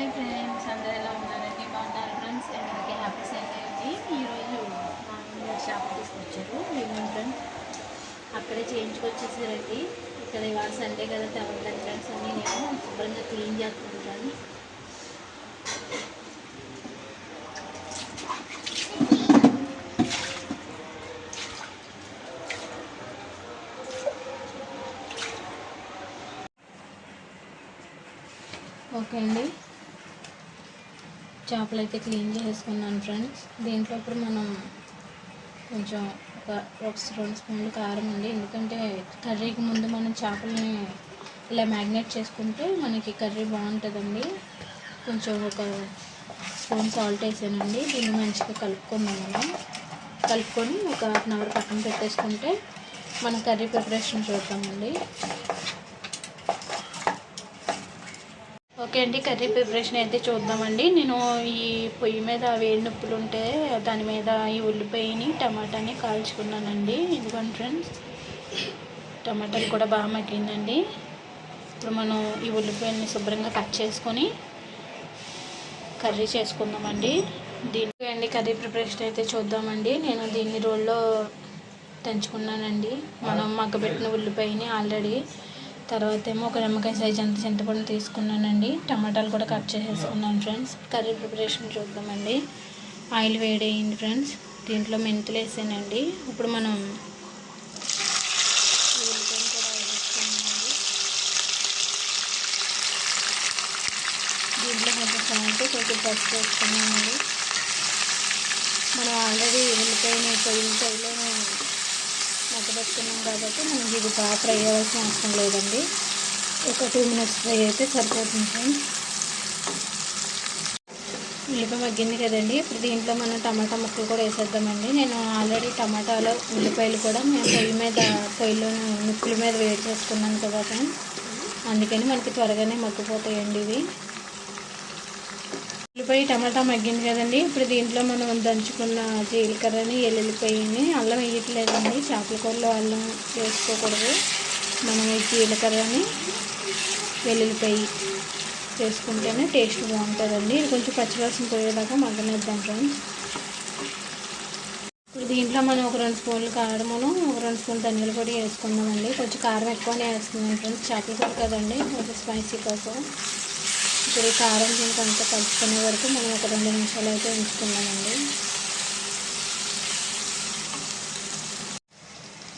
Hi friends అందరు ఎలా ఉన్నారండి బాగున్నారు ఫ్రెండ్స్? అందరికీ హ్యాపీ సండే అండి. ఈరోజు మా అమ్మ షాప్ తీసుకొచ్చారు. విమన్ ఫ్రెండ్స్ అక్కడే చేయించుకొచ్చేసారండి. ఇక్కడ ఇవాళ సండే కదా తెలంగాణ ఫ్రెండ్స్ అని నేను శుభ్రంగా క్లీన్ చేస్తుంటాను ఓకే అండి. చేపలు అయితే క్లీన్ చేసుకున్నాను ఫ్రెండ్స్. దీంట్లో ఇప్పుడు మనం కొంచెం ఒక ఒక రెండు స్పూన్లు కారం అండి. ఎందుకంటే కర్రీకి ముందు మనం చేపలని ఇలా మ్యాగ్నేట్ చేసుకుంటే మనకి కర్రీ బాగుంటుందండి. కొంచెం ఒక స్పూన్ సాల్ట్ వేసానండి. దీన్ని మంచిగా కలుపుకుందాం మనం కలుపుకొని ఒక హాఫ్ అన్ అవర్ పక్కన పెట్టేసుకుంటే మన కర్రీ ప్రిపరేషన్ చూద్దామండి. ఓకే అండి కర్రీ ప్రిపరేషన్ అయితే చూద్దామండి. నేను ఈ పొయ్యి మీద వేడి నొప్పులు ఉంటే దాని మీద ఈ ఉల్లిపాయని టమాటాని కాల్చుకున్నానండి. ఇదిగోండి ఫ్రెండ్స్ టమాటాలు కూడా బాగా మగ్గిందండి. ఇప్పుడు మనం ఈ ఉల్లిపాయని శుభ్రంగా కట్ చేసుకొని కర్రీ చేసుకుందామండి. దీనికి అండి కర్రీ ప్రిపరేషన్ అయితే చూద్దామండి. నేను దీన్ని రోల్లో దంచుకున్నానండి. మనం మగ్గబెట్టిన ఉల్లిపాయని ఆల్రెడీ తర్వాత ఏమో ఒక నిమ్మకాయ సైజ్ అంత చింతపండు తీసుకున్నానండి. టమాటాలు కూడా కట్ చేసేసుకున్నాను ఫ్రెండ్స్ కర్రీ ప్రిపరేషన్ చూద్దామండి. ఆయిల్ వేడేయండి ఫ్రెండ్స్ దీంట్లో మెంతులు వేసానండి. ఇప్పుడు మనం దీంట్లో కొంచెం సాల్ట్ కొంచెం పసుపు వేసుకున్నామండి మనం ఆల్రెడీ ఉల్లిపాయని పొయ్యి పొయ్యిలో కాబట్టి మనకి ఇది బాగా ఫ్రై అవ్వాల్సిన అవసరం లేదండి. ఒక టూ మినిట్స్ ఫ్రై అయితే సరిపోతుంది ఫ్రెండ్స్. ఉల్లిపాయ మగ్గింది కదండి. ఇప్పుడు దీంట్లో మనం టమాటా ముక్కలు కూడా వేసేద్దామండి. నేను ఆల్రెడీ టమాటాలు ఉల్లిపాయలు కూడా మేము పొయ్యి మీద పొయ్యిలో ముక్కుల మీద వేడి చేసుకున్నాను కదా ఫ్రెండ్స్. అందుకని మనకి త్వరగానే మగ్గిపోతాయండి ఇవి. ఉల్లిపాయ టమాటా మగ్గింది కదండి. ఇప్పుడు దీంట్లో మనం దంచుకున్న జీలకర్రని ఎల్లుల్లిపాయని అల్లం వేయట్లేదండి. చేపల కూరలో అల్లం వేసుకోకూడదు. మనం ఈ జీలకర్రని వెల్లుల్లిపాయ వేసుకుంటేనే టేస్ట్ బాగుంటుందండి. ఇది కొంచెం పచ్చివాసన పోయేదాకా మగ్గనేద్దాం ఫ్రెండ్స్. ఇప్పుడు దీంట్లో మనం ఒక రెండు స్పూన్లు కారమును ఒక రెండు స్పూన్లు ధనియాల పొడి వేసుకుందామండి. కొంచెం కారం ఎక్కువనే వేసుకుందాం ఫ్రెండ్స్. చేపల కూర కదండి. కొంచెం స్పైసీ కోసం. ఇప్పుడు కారం ఇంకా అంతా కలుపుకునే వరకు మనం ఒక రెండు నిమిషాలు అయితే ఉంచుకున్నామండి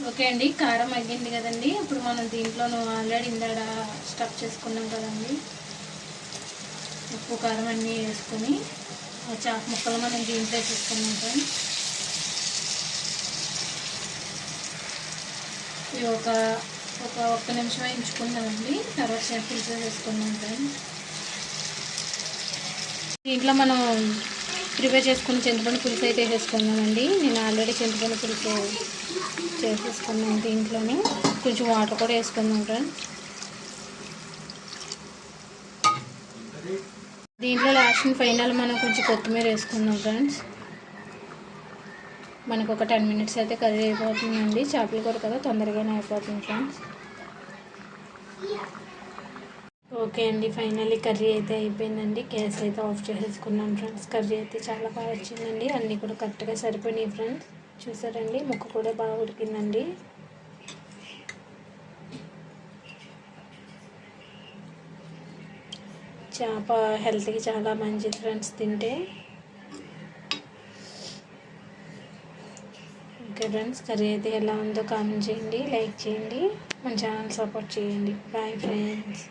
ఓకే అండి కారం అయ్యింది కదండి. ఇప్పుడు మనం దీంట్లోనూ ఆల్రెడీ ఇందాడ స్టఫ్ చేసుకున్నాం కదండి. ఉప్పు కారం అన్నీ వేసుకొని చాప ముక్కలు మనం దీంట్లో చేసుకున్నాం ఫ్రెండ్స్. ఇవి ఒక ఒక ఒక్క నిమిషం వేయించుకుందామండి తర్వాత చేపలు వేసుకున్నాం ఫ్రెండ్స్. దీంట్లో మనం ప్రిపేర్ చేసుకున్న చింతపండు పులుసు అయితే వేసేసుకున్నామండి నేను ఆల్రెడీ చింతపండు పులుసు చేసేసుకున్నాను దీంట్లోనే. కొంచెం వాటర్ కూడా వేసుకున్నాం ఫ్రెండ్స్. దీంట్లో లాస్ట్ ఫైనల్ మనం కొంచెం కొత్తిమీర వేసుకుందాం ఫ్రెండ్స్. మనకు ఒక టెన్ మినిట్స్ అయితే కర్రీ అయిపోతుందండి. చేపల కూర కదా తొందరగానే అయిపోతుంది ఫ్రెండ్స్. ఓకే అండి ఫైనల్లీ కర్రీ అయితే అయిపోయిందండి. గ్యాస్ అయితే ఆఫ్ చేసేసుకున్నాను ఫ్రెండ్స్. కర్రీ అయితే చాలా బాగా వచ్చిందండి. అన్నీ కూడా కరెక్ట్గా సరిపోయినాయి ఫ్రెండ్స్. చూసారండి ముక్క కూడా బాగా ఉడికిందండి. చేప హెల్త్కి చాలా మంచిది ఫ్రెండ్స్ తింటే. ఓకే ఫ్రెండ్స్ కర్రీ అయితే ఎలా ఉందో కామెంట్ చేయండి లైక్ చేయండి మన ఛానల్ సపోర్ట్ చేయండి. Bye friends.